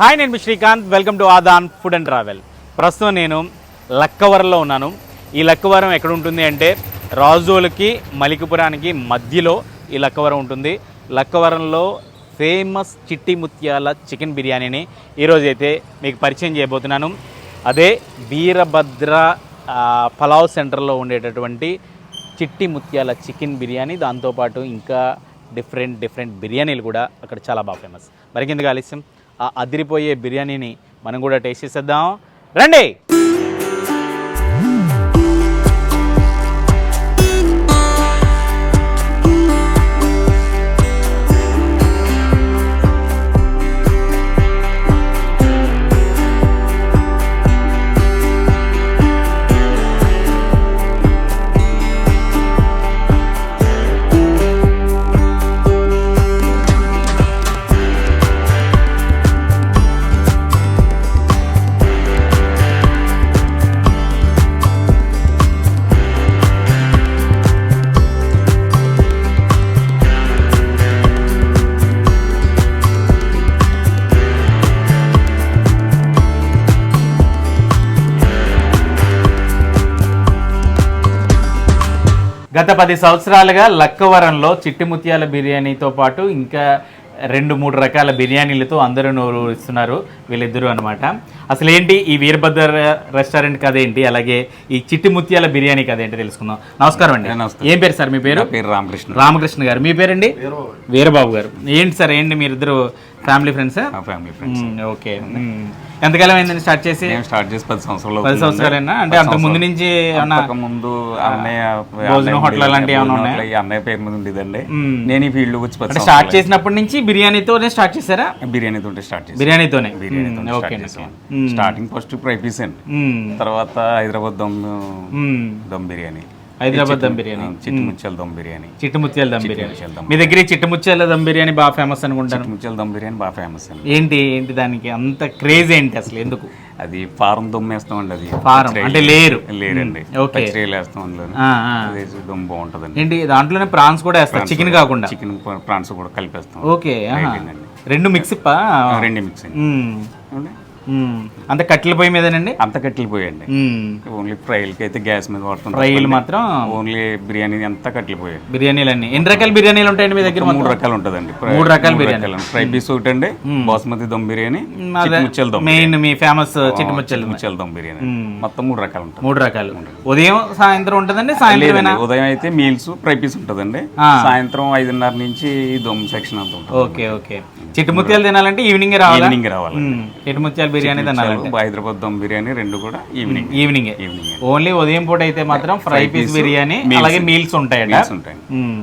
Hi నేను మీ Srikanth. Welcome to Aadan food and travel. ప్రస్తుతం నేను లక్కవరంలో ఉన్నాను. ఈ లక్కవరం ఎక్కడ ఉంటుంది అంటే రాజోలకి మలికిపురానికి మధ్యలో ఈ లక్కవరం ఉంటుంది. లక్కవరంలో ఫేమస్ చిట్టి ముత్యాల చికెన్ బిర్యానీని ఈరోజైతే మీకు పరిచయం చేయబోతున్నాను. అదే వీరభద్ర పలావ్ సెంటర్లో ఉండేటటువంటి చిట్టి ముత్యాల చికెన్ బిర్యానీ. దాంతోపాటు ఇంకా డిఫరెంట్ డిఫరెంట్ బిర్యానీలు కూడా అక్కడ చాలా బాగా ఫేమస్. మరి ఆలస్యం? ఆ అదిరిపోయే బిర్యానీని మనం కూడా టేస్ట్ చేసేద్దాం. రండి! గత పది సంవత్సరాలుగా లక్కవరంలో చిట్టి ముత్యాల బిర్యానీతో పాటు ఇంకా రెండు మూడు రకాల బిర్యానీలతో అందరూ నోరు ఇస్తున్నారు వీళ్ళిద్దరూ అనమాట అసలు ఏంటి ఈ వీరభద్ర రెస్టారెంట్ కథ ఏంటి? అలాగే ఈ చిట్టి ముత్యాల బిర్యానీ కథ ఏంటి తెలుసుకుందాం. నమస్కారం అండి. నమస్తే. ఏం పేరు సార్ మీ పేరు? పేరు రామకృష్ణ. రామకృష్ణ గారు. మీ పేరండి? వీరబాబు గారు. ఏంటి సార్ ఏంటి మీరిద్దరు ఫ్యామిలీ ఫ్రెండ్సా ఫ్యామిలీ ఫ్రెండ్స్ ఓకే. ఎంతకాలం అయిందండి స్టార్ట్ చేసి మేము స్టార్ట్ చేసి పది సంవత్సరాలు పది సంవత్సరాలైనా అంటే అంతకు ముందు నుంచి ముందు అన్నయ్య భోజనం హోటల్. అలాంటివి ఏమైనా ఉన్నాయా? అన్నయ్య పేరు మీద ఉండేదండి మ్మ్. నేను ఈ ఫీల్డ్ వచ్చి పది స్టార్ట్ చేసినప్పటి నుంచి బిర్యానీతోనే స్టార్ట్ చేశారా సంవత్సరాలు బిర్యానీ తోటి స్టార్ట్ చేసి బిర్యానీతోనే బిర్యానీతో. Okay starting first fry piece అండి మ్మ్. తర్వాత హైదరాబాద్ దమ్ మ్మ్. దమ్ బిర్యానీ హైదరాబాద్ దమ్ బిర్యానీ. చిట్టి ముత్యాల దమ్ బిర్యానీ. చిట్టు ముత్యాల దమ్ బిర్యానీ. మీ దగ్గర ఈ చిట్టు ముత్యాల దమ్ బిర్యానీ బాగా ఫేమస్ అనుకుంటాను. చిట్టి ముత్యాల దమ్ బిర్యానీ బాగా ఫేమస్ అండి. ఏంటి ఏంటి దానికి అంత క్రేజ్ ఏంటి అసలు? ఎందుకు? అది ఫారం దమ్ వేస్తామండి అది. ఫారం, అంటే లేయరు. లేరండి. ఓకే. వేస్తాం అందులో ఆ, ఆ. అదే దమ్ బాగుంటుందండి. ఏంటి దాంట్లోనే ప్రాన్స్ కూడా వేస్తారు చికెన్ కాకుండా? చికెన్ ప్రాన్స్ కూడా కలిపేస్తాం. ఓకే. రెండు మిక్స్ రెండు. మ్మ్. అంత కట్టెల పొయ్యి మీదనండి? అంత కట్టిలిపోయండి మ్మ్. ఓన్లీ ఫ్రైలకి అయితే గ్యాస్ మీద వాడుతుంటాం ఫ్రైలు మాత్రం ఓన్లీ బిర్యానీ అంతా కట్టిలిపోయాయి బిర్యానీలు అన్ని ఎన్ని రకాల బిర్యానీలు ఉంటాయండి మీ దగ్గర మూడు రకాలు ఉంటుందండి. మూడు రకాల బిర్యానీ. ఫ్రై పీస్ ఒకటి అండి బాస్మతి దమ్ బిర్యానీ దమ్ మెయిన్ మీ ఫేమస్ చిట్టు చిట్టి ముత్యాల దమ్. బిర్యానీ. మొత్తం మూడు రకాలు ఉంటుంది మూడు రకాలు. ఉదయం సాయంత్రం ఉంటుందండి? సాయంత్రం ఉదయం అయితే మీల్స్ ఫ్రై పీస్ ఉంటుందండి. సాయంత్రం ఐదున్నర నుంచి దమ్ సెక్షన్ అంతా ఉంటుంది. Okay okay. చిట్టు ముత్యాలు తినాలంటే ఈవినింగ్ రావాలి? ఈవినింగ్ రావాలి చిట్టు ముత్యాల బిర్యానీ తినాలంటే హైదరాబాద్ దమ్ బిర్యానీ రెండు కూడా ఈవినింగ్. ఈవినింగ్ ఈవినింగ్ ఓన్లీ ఉదయం పూట అయితే మాత్రం ఫ్రై పీస్ బిర్యానీ అలాగే మీల్స్ ఉంటాయి. మ్మ్.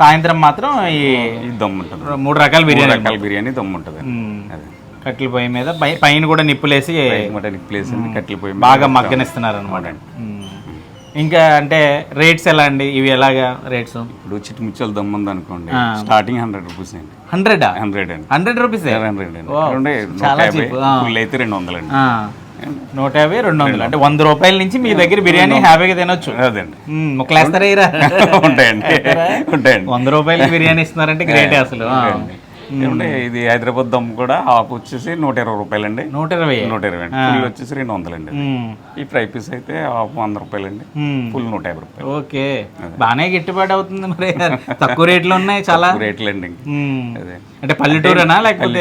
సాయంత్రం మాత్రం ఈ ఈ దమ్ ఉంటుంది. మూడు రకాల బిర్యానీ రకాల బిర్యానీ దమ్ ఉంటుంది. కట్టెల పొయ్యి మీద పైన కూడా నిప్పులేసి మటన్ ప్లేస్ అండి కట్టెలు పోయి బాగా మగ్గనిస్తున్నారు అనమాట ఇంకా అంటే రేట్స్ ఎలా అండి? ఇవి ఎలాగా రేట్స్? ఇప్పుడు చిట్టి ముచ్చలు దమ్ ఉంది అనుకోండి స్టార్టింగ్ హండ్రెడ్ రూపీస్ అండి. హండ్రెడా హండ్రెడ్ అండి. హండ్రెడ్ రూపీస్ హండ్రెడ్ అండి. చాలా. ఫుల్ అయితే రెండు వందలు అండి. నూట యాభై రెండు వందలు. అంటే వంద రూపాయల నుంచి మీ దగ్గర బిర్యానీ హ్యాపీగా తినొచ్చు. అదండి ముక్కలేస్తారా? ఉంటాయండి. ఉంటాయండి. వంద రూపాయలకి బిర్యానీ ఇస్తున్నారంటే గ్రేట్ అసలు. ఏమంటే ఇది హైదరాబాద్ దమ్ కూడా హాఫ్ వచ్చేసి నూట ఇరవై రూపాయలు అండి నూట ఇరవై. నూట ఇరవై ఫుల్ వచ్చేసి రెండు వందలు అండి. ఈ ఫ్రై పీస్ అయితే హాఫ్ వంద రూపాయలు అండి మ్మ్. ఫుల్ నూట యాభై రూపాయలు. ఓకే. బాగానే గిట్టుబాటు అవుతుంది మరి. తక్కువ రేట్లు ఉన్నాయి చాలా. రేట్లు అండి. అదే. అంటే పల్లెటూరేనా లేకపోతే?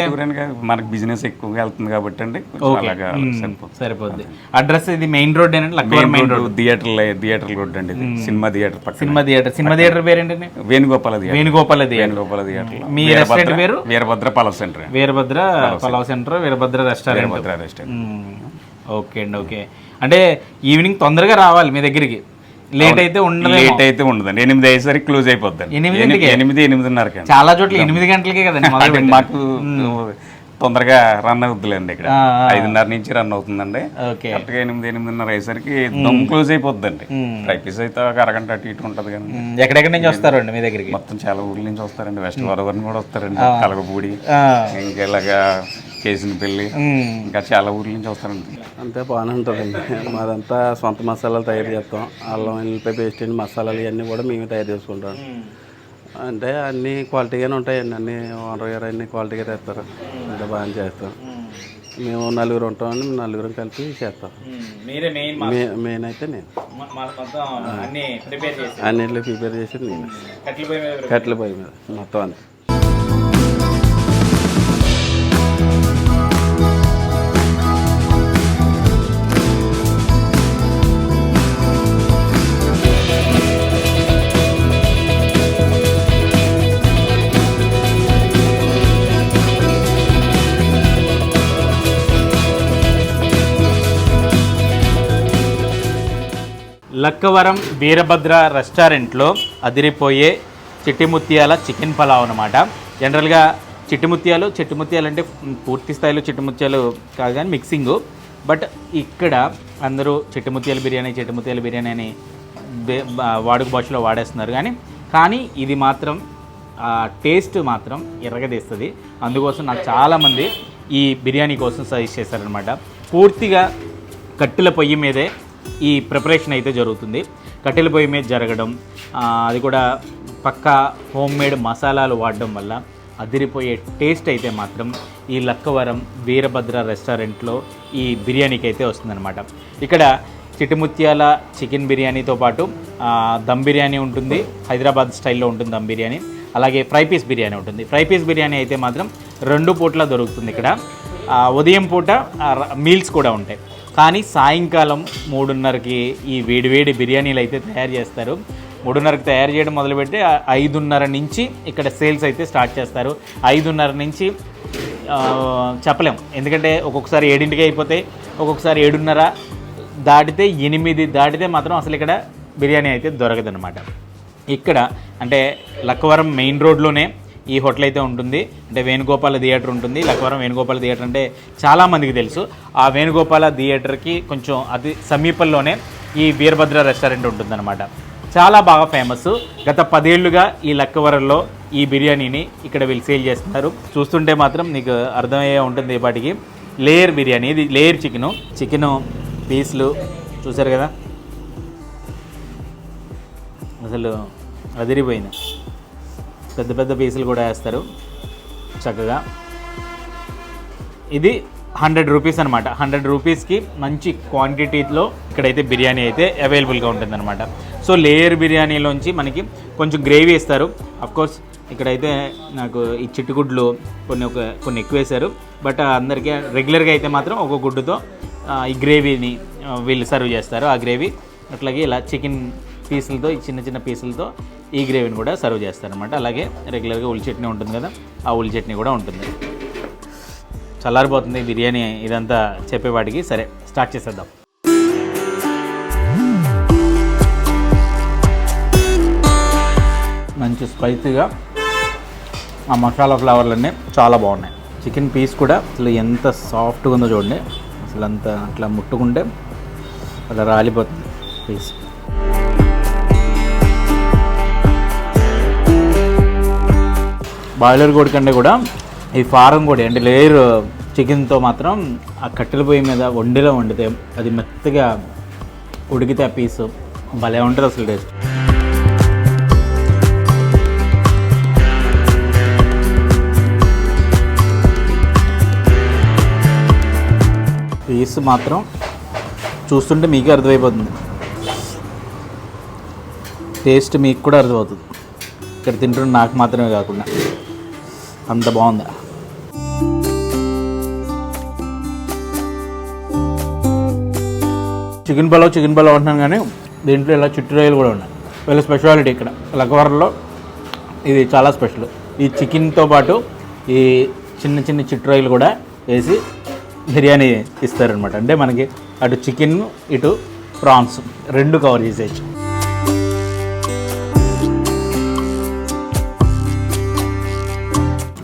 మనకి బిజినెస్ ఎక్కువగా వెళ్తుంది కాబట్టి అండి అలాగా సరిపోతుంది. సరిపోద్ది. అడ్రస్ ఇది మెయిన్ రోడ్ ఏంటంటే main road. Theatre theatre road అండి ఇది. Cinema theatre cinema theatre. Cinema theatre పేరేంటండి? Venugopala theatre. Venugopala theatre. Venugopala theatre మీ రెస్టారెంట్ పేరు? Veerabhadra pulao centre. Veerabhadra pulao centre. Veerabhadra restaurant. Veerabhadra restaurant. Okay అండి okay. అంటే evening తొందరగా రావాలి మీ దగ్గరికి. Late అయితే ఉండదు లేట్ అయితే ఉండదండి. ఎనిమిది అయ్యేసరికి క్లోజ్ అయిపోద్ది? ఎనిమిది ఎనిమిదిన్నరకి చాలా చోట్ల ఎనిమిది గంటలకే కదండి. మాకు తొందరగా రన్ అవుతుందండి ఇక్కడ. ఐదున్నర నుంచి రన్ అవుతుందండి. ఓకే. కరెక్ట్గా ఎనిమిది ఎనిమిదిన్నర అయ్యేసరికి దమ్ క్లోజ్ అయిపోద్దండి. పీస్ అయితే ఒక అరగంట అటు ఇటు ఉంటుంది కానీ. ఎక్కడెక్కడి నుంచి వస్తారండి మీ దగ్గరికి? మొత్తం చాలా ఊర్ల నుంచి వస్తారండి. వెస్ట్ గోదావరి కూడా వస్తారండి. కలగపూడి ఆ. ఇంకా ఇలాగా కేసిన పెళ్ళి మ్మ్. ఇంకా చాలా ఊర్ల నుంచి వస్తారండి. అంతే బాగానే ఉంటుందండి. మాదంతా సొంత మసాలాలు తయారు చేస్తాం. అల్లం ఎల్లిపాయ పేస్ట్ అండి మసాలాలు ఇవన్నీ కూడా మేమే తయారు చేసుకుంటాం. అంటే అన్నీ క్వాలిటీగానే ఉంటాయండి. అన్నీ ఓనర్ గారు అన్ని క్వాలిటీగా తెస్తారు అంతే బాగానే చేస్తాం. మేము. నలుగురు ఉంటామని నలుగురం కలిపి చేస్తాం. మీరే మెయిన్ అయితే నేను అన్ని ప్రిపేర్ చేసి నేను. కట్టెల పొయ్యి మీద మొత్తం అంతా లక్కవరం వీరభద్ర రెస్టారెంట్లో అదిరిపోయే చిట్టిముత్యాల చికెన్ పలావ్ అనమాట జనరల్గా చిట్టిముత్యాలు చిట్టిముత్యాలు అంటే పూర్తి స్థాయిలో చిట్టిముత్యాలు కాదు కానీ మిక్సింగ్. బట్ ఇక్కడ అందరూ చిట్టిముత్యాల బిర్యానీ చిట్టిముత్యాల బిర్యానీ అని వాడుక భాషలో వాడేస్తున్నారు కానీ కానీ ఇది మాత్రం టేస్ట్ మాత్రం ఎర్రగదీస్తుంది. అందుకోసం నాకు చాలామంది ఈ బిర్యానీ కోసం సజెస్ట్ చేశారనమాట పూర్తిగా కట్టెల పొయ్యి మీదే ఈ ప్రిపరేషన్ అయితే జరుగుతుంది. కట్టెల పొయ్యి మీద జరగడం అది కూడా పక్కా హోమ్ మేడ్ మసాలాలు వాడడం వల్ల అదిరిపోయే టేస్ట్ అయితే మాత్రం ఈ లక్కవరం వీరభద్ర రెస్టారెంట్లో ఈ బిర్యానీకి అయితే వస్తుందన్నమాట. ఇక్కడ చిటిముత్యాల చికెన్ బిర్యానీతో పాటు దమ్ బిర్యానీ ఉంటుంది. హైదరాబాద్ స్టైల్లో ఉంటుంది దమ్ బిర్యానీ. అలాగే ఫ్రై పీస్ బిర్యానీ ఉంటుంది. ఫ్రై పీస్ బిర్యానీ అయితే మాత్రం రెండు పూట్ల దొరుకుతుంది ఇక్కడ. ఉదయం పూట మీల్స్ కూడా ఉంటాయి. కానీ సాయంకాలం మూడున్నరకి ఈ వేడివేడి బిర్యానీలు అయితే తయారు చేస్తారు. మూడున్నరకి తయారు చేయడం మొదలుపెట్టి ఐదున్నర నుంచి ఇక్కడ సేల్స్ అయితే స్టార్ట్ చేస్తారు. ఐదున్నర నుంచి చెప్పలేం. ఎందుకంటే ఒక్కొక్కసారి ఏడింటికి అయిపోతాయి. ఒక్కొక్కసారి ఏడున్నర దాటితే ఎనిమిది దాటితే మాత్రం అసలు ఇక్కడ బిర్యానీ అయితే దొరకదనమాట ఇక్కడ అంటే లక్కవరం మెయిన్ రోడ్లోనే ఈ హోటల్ అయితే ఉంటుంది. అంటే వేణుగోపాల థియేటర్ ఉంటుంది. లక్కవరం వేణుగోపాల థియేటర్ అంటే చాలామందికి తెలుసు. ఆ వేణుగోపాల థియేటర్కి కొంచెం అతి సమీపంలోనే ఈ వీరభద్ర రెస్టారెంట్ ఉంటుందన్నమాట. చాలా బాగా ఫేమస్. గత పదేళ్ళుగా ఈ లక్కవరంలో ఈ బిర్యానీని ఇక్కడ వీళ్ళు సేల్ చేస్తున్నారు. చూస్తుంటే మాత్రం నీకు అర్థమయ్యే ఉంటుంది వాటికి లేయర్ బిర్యానీ ఇది లేయర్ చికెను. చికెను పీసులు చూసారు కదా? అసలు అదిరిపోయింది. పెద్ద పెద్ద పీసులు కూడా వేస్తారు. చక్కగా. ఇది హండ్రెడ్ రూపీస్ అనమాట హండ్రెడ్ రూపీస్కి మంచి క్వాంటిటీలో ఇక్కడైతే బిర్యానీ అయితే అవైలబుల్గా ఉంటుందన్నమాట. సో లేయర్ బిర్యానీలోంచి మనకి కొంచెం గ్రేవీ ఇస్తారు. కోర్స్ ఇక్కడైతే నాకు ఈ చిట్టుగుడ్లు కొన్ని ఒక కొన్ని ఎక్కువ వేశారు. బట్ అందరికీ రెగ్యులర్గా అయితే మాత్రం ఒక గుడ్డుతో ఈ గ్రేవీని వీళ్ళు సర్వ్ చేస్తారు ఆ గ్రేవీ. అట్లాగే ఇలా చికెన్ పీసులతో ఈ చిన్న చిన్న పీసులతో ఈ గ్రేవీని కూడా సర్వ్ చేస్తారనమాట అలాగే రెగ్యులర్గా ఉల్లి చట్నీ ఉంటుంది కదా ఆ ఉల్లి చట్నీ కూడా ఉంటుంది. చల్లారిపోతుంది బిర్యానీ ఇదంతా చెప్పేవాడికి సరే స్టార్ట్ చేసేద్దాం. మంచి స్పైసీగా ఆ మసాలా ఫ్లేవర్లన్నీ చాలా బాగున్నాయి. చికెన్ పీస్ కూడా అసలు ఎంత సాఫ్ట్గా ఉందో చూడండి. అసలు అంత అట్లా ముట్టుకుంటే అలా రాలిపోతుంది. పీస్ బాయిలర్ కోడి కంటే కూడా ఈ ఫారం కోడి అంటే లేయర్ చికెన్తో మాత్రం ఆ కట్టెల పొయ్యి మీద వండిలో వండితే అది మెత్తగా ఉడికితే ఆ పీసు భలే ఉంటుంది అసలు టేస్ట్. పీస్ మాత్రం చూస్తుంటే మీకే అర్థమైపోతుంది. టేస్ట్ మీకు కూడా అర్థమవుతుంది. ఇక్కడ తింటున్న నాకు మాత్రమే కాకుండా. అంత బాగుందా. చికెన్ పలావ్ చికెన్ పలావ్ అంటున్నాను కానీ దీంట్లో ఇలా చిట్టు రొయ్యలు కూడా ఉన్నాయి. వీళ్ళ స్పెషాలిటీ ఇక్కడ. లగవరంలో ఇది చాలా స్పెషల్ ఈ చికెన్తో పాటు ఈ చిన్న చిన్న చిట్టు రొయ్యలు కూడా వేసి బిర్యానీ ఇస్తారనమాట అంటే మనకి అటు చికెన్ ఇటు ప్రాన్స్. రెండు కవర్ చేసేయచ్చు.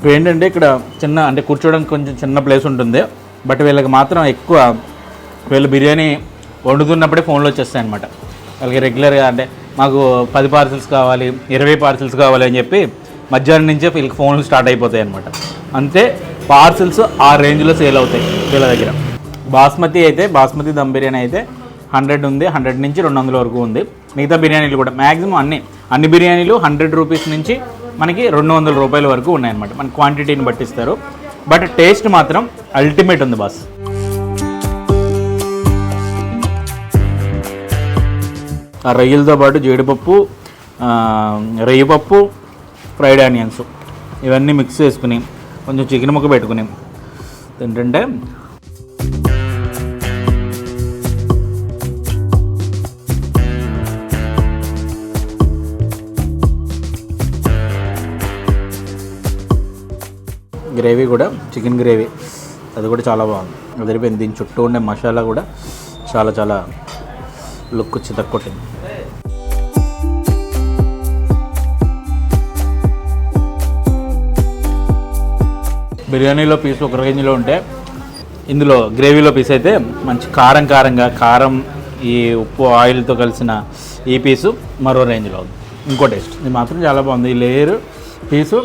ఇప్పుడు ఏంటంటే ఇక్కడ చిన్న అంటే కూర్చోవడానికి కొంచెం చిన్న ప్లేస్ ఉంటుంది. బట్ వీళ్ళకి మాత్రం ఎక్కువ వీళ్ళు బిర్యానీ వండుతున్నప్పుడే ఫోన్లో వచ్చేస్తాయి అనమాట వాళ్ళకి రెగ్యులర్గా అంటే మాకు పది పార్సిల్స్ కావాలి ఇరవై పార్సిల్స్ కావాలి అని చెప్పి మధ్యాహ్నం నుంచే వీళ్ళకి ఫోన్లు స్టార్ట్ అయిపోతాయి అనమాట అంతే పార్సిల్స్ ఆ రేంజ్లో సేల్ అవుతాయి వీళ్ళ దగ్గర. బాస్మతి అయితే బాస్మతి దమ్ బిర్యానీ అయితే హండ్రెడ్ ఉంది హండ్రెడ్ నుంచి రెండు వందల వరకు ఉంది. మిగతా బిర్యానీలు కూడా మ్యాక్సిమం అన్ని అన్ని బిర్యానీలు హండ్రెడ్ రూపీస్ నుంచి మనకి రెండు వందల రూపాయల వరకు ఉన్నాయన్నమాట. మన క్వాంటిటీని పట్టిస్తారు. బట్ టేస్ట్ మాత్రం అల్టిమేట్ ఉంది బాస్ ఆ రొయ్యలతో పాటు జీడిపప్పు రొయ్యపప్పు ఫ్రైడ్ ఆనియన్స్ ఇవన్నీ మిక్స్ చేసుకుని కొంచెం చికెన్ ముక్క పెట్టుకుని తింటుంటే గ్రేవీ కూడా చికెన్ గ్రేవీ. అది కూడా చాలా బాగుంది. అదిరిపోయింది. దీని చుట్టూ ఉండే మసాలా కూడా చాలా చాలా లుక్ చితక్కొట్టింది బిర్యానీలో పీస్ ఒక రేంజ్లో ఉంటే ఇందులో గ్రేవీలో పీస్ అయితే మంచి కారం కారంగా కారం ఈ ఉప్పు ఆయిల్తో కలిసిన ఈ పీసు మరో రేంజ్లో ఉంది. ఇంకో టేస్ట్. ఇది మాత్రం చాలా బాగుంది. ఈ లేయర్ పీసు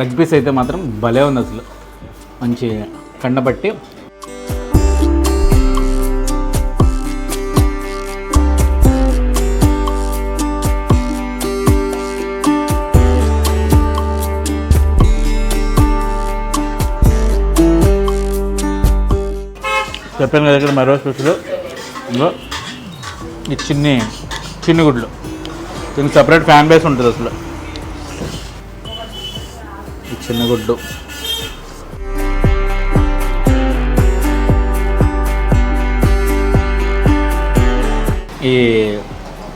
లెగ్ పీస్ అయితే మాత్రం భలే ఉంది అసలు. మంచి కండబట్టి చెప్పాను కదా ఇక్కడ మరో స్పెషల్. ఇంకో ఈ చిన్ని చిన్ని గుడ్లు. దీనికి సపరేట్ ఫ్యాన్ బేస్ ఉంటుంది అసలు. చిన్న గుడ్డు ఈ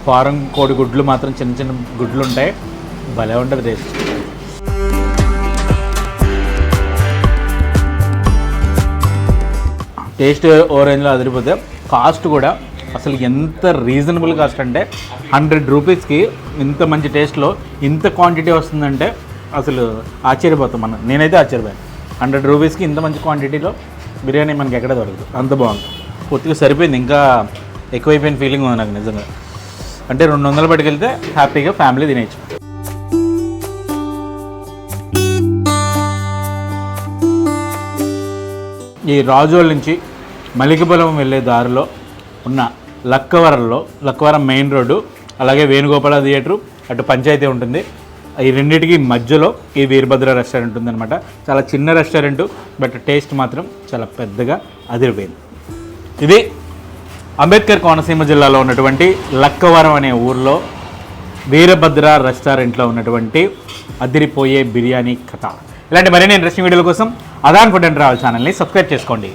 ఫారం కోడి గుడ్లు మాత్రం చిన్న చిన్న గుడ్లు ఉంటాయి భలే ఉంటుంది టేస్ట్ టేస్ట్ ఓ రేంజ్లో అదిరిపోతే కాస్ట్ కూడా అసలు ఎంత రీజనబుల్ కాస్ట్ అంటే హండ్రెడ్ రూపీస్కి ఇంత మంచి టేస్ట్లో ఇంత క్వాంటిటీ వస్తుందంటే అసలు ఆశ్చర్యపోతాం మనం. నేనైతే ఆశ్చర్యపోయాను. హండ్రెడ్ రూపీస్కి ఇంత మంచి క్వాంటిటీలో బిర్యానీ మనకి ఎక్కడ దొరకదు. అంత బాగుంది. పూర్తిగా సరిపోయింది. ఇంకా ఎక్కువైపోయిన ఫీలింగ్ ఉంది నాకు నిజంగా. అంటే రెండు వందలు పట్టుకెళ్తే హ్యాపీగా ఫ్యామిలీ తినేయచ్చు. ఈ రాజోల్ నుంచి మలికిపురం వెళ్ళే దారిలో ఉన్న లక్కవరంలో లక్కవరం మెయిన్ రోడ్డు అలాగే వేణుగోపాల థియేటరు అటు పంచాయతీ ఉంటుంది. ఈ రెండింటికి మధ్యలో ఈ వీరభద్ర రెస్టారెంట్ ఉందన్నమాట. చాలా చిన్న రెస్టారెంట్ బట్ టేస్ట్ మాత్రం చాలా పెద్దగా అదిరిపోయింది. ఇది అంబేద్కర్ కోనసీమ జిల్లాలో ఉన్నటువంటి లక్కవరం అనే ఊర్లో వీరభద్ర రెస్టారెంట్లో ఉన్నటువంటి అదిరిపోయే బిర్యానీ కథ. ఇలాంటి మరిన్ని ఇంట్రెస్టింగ్ వీడియోల కోసం అదాన్ ఫుడ్ అండ్ ట్రావెల్ ఛానల్ని సబ్స్క్రైబ్ చేసుకోండి.